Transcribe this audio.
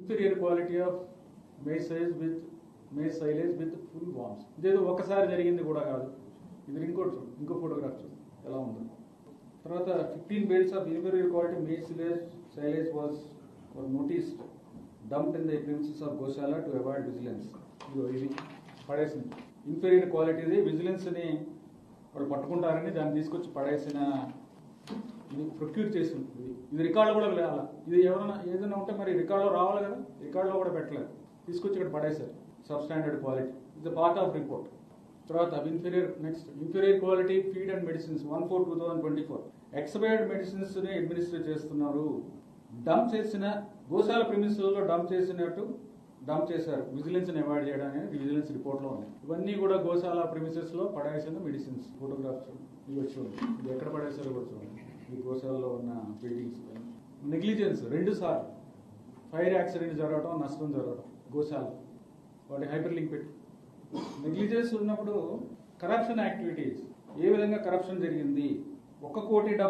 inferior quality of maize size with maize silage with full worms ఇదేదో ఒకసారి జరిగింది కూడా కాదు. ఇది ఇంకోటి చూడు ఇంకో ఫోటోగ్రాఫ్ చూడు ఎలా ఉందో. తర్వాత fifteen bales of inferior quality maize silage silage was noticed dumped in the premises of goshala to avoid vigilance ఇదిగో ఇది పడేసింది. ఇన్ఫీరియర్ క్వాలిటీది విజిలెన్స్ని వాళ్ళు పట్టుకుంటారని దాన్ని తీసుకొచ్చి పడేసిన ఇది ప్రొక్యూర్ చేసి ఉంటుంది ఇది రికార్డులో కూడా వెళ్ళాలా ఇది ఎవరైనా ఏదైనా ఉంటే మరి రికార్డులో రావాలి కదా? రికార్డులో కూడా పెట్టలేదు. తీసుకొచ్చి ఇక్కడ పడేశారు. సబ్ స్టాండర్డ్ క్వాలిటీ ఇది పార్ట్ ఆఫ్ రిపోర్ట్ తర్వాత inferior next inferior quality feed and medicines one four two thousand twenty four expired మెడిసిన్స్ని administer చేస్తున్నారు. డంప్ చేసిన గోశాల ప్రిమిసెస్లో డంప్ చేసినట్టు డంప్ చేశారు. విజిలెన్స్ అవాయిడ్ చేయడానికి విజిలెన్స్ రిపోర్ట్లో ఉన్నాయి. ఇవన్నీ కూడా గోశాల ప్రిమిసెస్లో పడేసిన మెడిసిన్స్ ఫోటోగ్రాఫ్స్ ఇవి వచ్చి ఉన్నాయి. ఇది ఎక్కడ పడేసారు కూడా చూడండి. ఈ గోశాలలో ఉన్న బిల్డింగ్స్ నెగ్లిజెన్స్ రెండు సార్లు. ఫైర్ యాక్సిడెంట్ జరగడం నష్టం జరగడం గోశాల వాటి హైపర్ లింక్ పెట్టి. నెగ్లిజెన్స్ ఉన్నప్పుడు కరప్షన్ యాక్టివిటీస్ ఏ విధంగా కరప్షన్ జరిగింది? ఒక కోటి డెబ్బై